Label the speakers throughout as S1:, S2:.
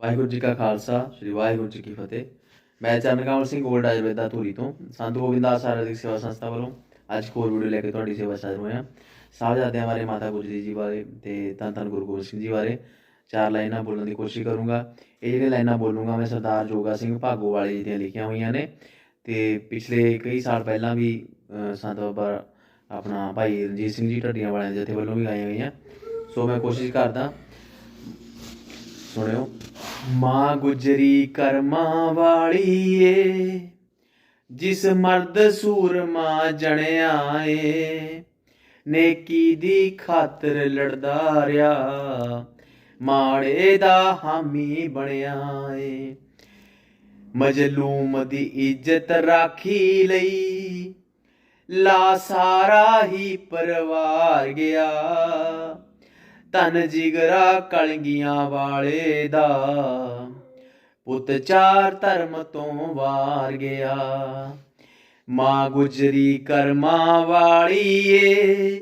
S1: ਵਾਹਿਗੁਰੂ ਜੀ ਕਾ ਖਾਲਸਾ, ਸ੍ਰੀ ਵਾਹਿਗੁਰੂ ਜੀ ਕੀ ਫਤਿਹ। ਮੈਂ ਚਰਨਕਮਲ ਸਿੰਘ ਗੋਲਡ ਆਯੁਰਵੇਦਾ ਧੂਰੀ ਤੋਂ, ਸੰਤ ਗੋਬਿੰਦਾਸ ਆਯੁਰਵੈਦਿਕ ਸੇਵਾ ਸੰਸਥਾ ਵੱਲੋਂ ਅੱਜ ਇੱਕ ਹੋਰ ਵੀਡੀਓ ਲੈ ਕੇ ਤੁਹਾਡੀ ਸੇਵਾ ਸਾਜ ਹੋਇਆ। ਸਾਹਿਬਜ਼ਾਦਿਆਂ ਬਾਰੇ, ਮਾਤਾ ਗੁਜਰੀ ਜੀ ਬਾਰੇ ਤੇ ਧੰਨ ਧੰਨ ਗੁਰੂ ਗੋਬਿੰਦ ਸਿੰਘ ਜੀ ਬਾਰੇ ਚਾਰ ਲਾਈਨਾਂ ਬੋਲਣ ਦੀ ਕੋਸ਼ਿਸ਼ ਕਰੂੰਗਾ। ਇਹ ਜਿਹੜੀਆਂ ਲਾਈਨਾਂ ਬੋਲੂੰਗਾ, ਮੈਂ ਸਰਦਾਰ ਜੋਗਾ ਸਿੰਘ ਭਾਗੋ ਵਾਲੇ ਜੀ ਦੀਆਂ ਲਿਖੀਆਂ ਹੋਈਆਂ ਨੇ ਤੇ ਪਿਛਲੇ ਕਈ ਸਾਲ ਪਹਿਲਾਂ ਵੀ ਸੰਤ ਬਾਬਾ ਆਪਣਾ ਭਾਈ ਰਣਜੀਤ ਸਿੰਘ ਜੀ ਢੱਡੀਆਂ ਵਾਲਿਆਂ ਦੇ ਜਥੇ ਵੱਲੋਂ ਵੀ ਗਾਈਆਂ ਗਈਆਂ। ਸੋ ਮੈਂ ਕੋਸ਼ਿਸ਼ ਕਰਦਾ, ਸੁਣਿਓ। ਮਾਂ ਗੁਜਰੀ ਕਰਮਾਂ ਵਾਲੀ ਏ ਜਿਸ ਮਰਦ ਸੂਰਮਾ ਜਣਿਆ ਏ ਨੇਕੀ ਦੀ ਖਾਤਰ ਲੜਦਾ ਰਿਆ, ਮਾੜੇ ਦਾ ਹਾਮੀ ਬਣਿਆ ਏ ਮਜਲੂਮ ਦੀ ਇੱਜ਼ਤ ਰਾਖੀ ਲਈ ਲਾ ਸਾਰਾ ਹੀ ਪਰਵਾਰ ਗਿਆ। ਤਨ ਜਿਗਰਾ ਕਲਗੀਆਂ ਵਾਲੇ ਦਾ। ਪੁੱਤ ਚਾਰ ਧਰਮ ਤੋਂ ਵਾਰ ਗਿਆ। ਮਾਂ ਗੁਜਰੀ ਕਰਮਾਂ ਵਾਲੀ ਏ,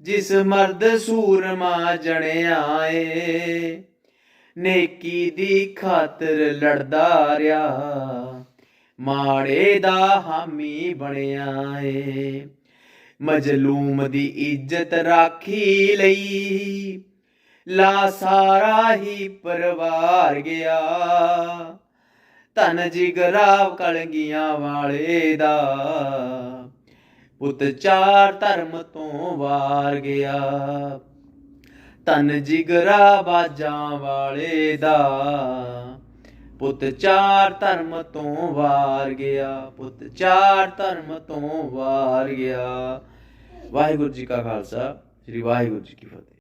S1: ਜਿਸ ਮਰਦ ਸੂਰਮਾ ਜਣਿਆ ਏ। ਨੇਕੀ ਦੀ ਖਾਤਰ ਲੜਦਾ ਰਿਆ ਮਾੜੇ ਦਾ ਹਾਮੀ ਬਣਿਆ ਏ। ਮਜਲੂਮ ਦੀ ਇੱਜ਼ਤ ਰਾਖੀ ਲਈ। ਲਾ ਸਾਰਾ ਹੀ ਪਰਵਾਰ ਗਿਆ। ਤਨ ਜਿਗਰਾ ਕਲਗੀਆਂ ਵਾਲੇ ਦਾ। ਪੁੱਤ ਚਾਰ ਧਰਮ ਤੋਂ ਵਾਰ ਗਿਆ। ਤਨ ਜਿਗਰਾ ਬਾਜਾਂ ਵਾਲੇ ਦਾ। ਪੁੱਤ ਚਾਰ ਧਰਮ ਤੋਂ ਵਾਰ ਗਿਆ, ਪੁੱਤ ਚਾਰ ਧਰਮ ਤੋਂ ਵਾਰ ਗਿਆ। ਵਾਹਿਗੁਰੂ ਜੀ ਕਾ ਖਾਲਸਾ, ਸ੍ਰੀ ਵਾਹਿਗੁਰੂ ਜੀ ਕੀ ਫਤਿਹ।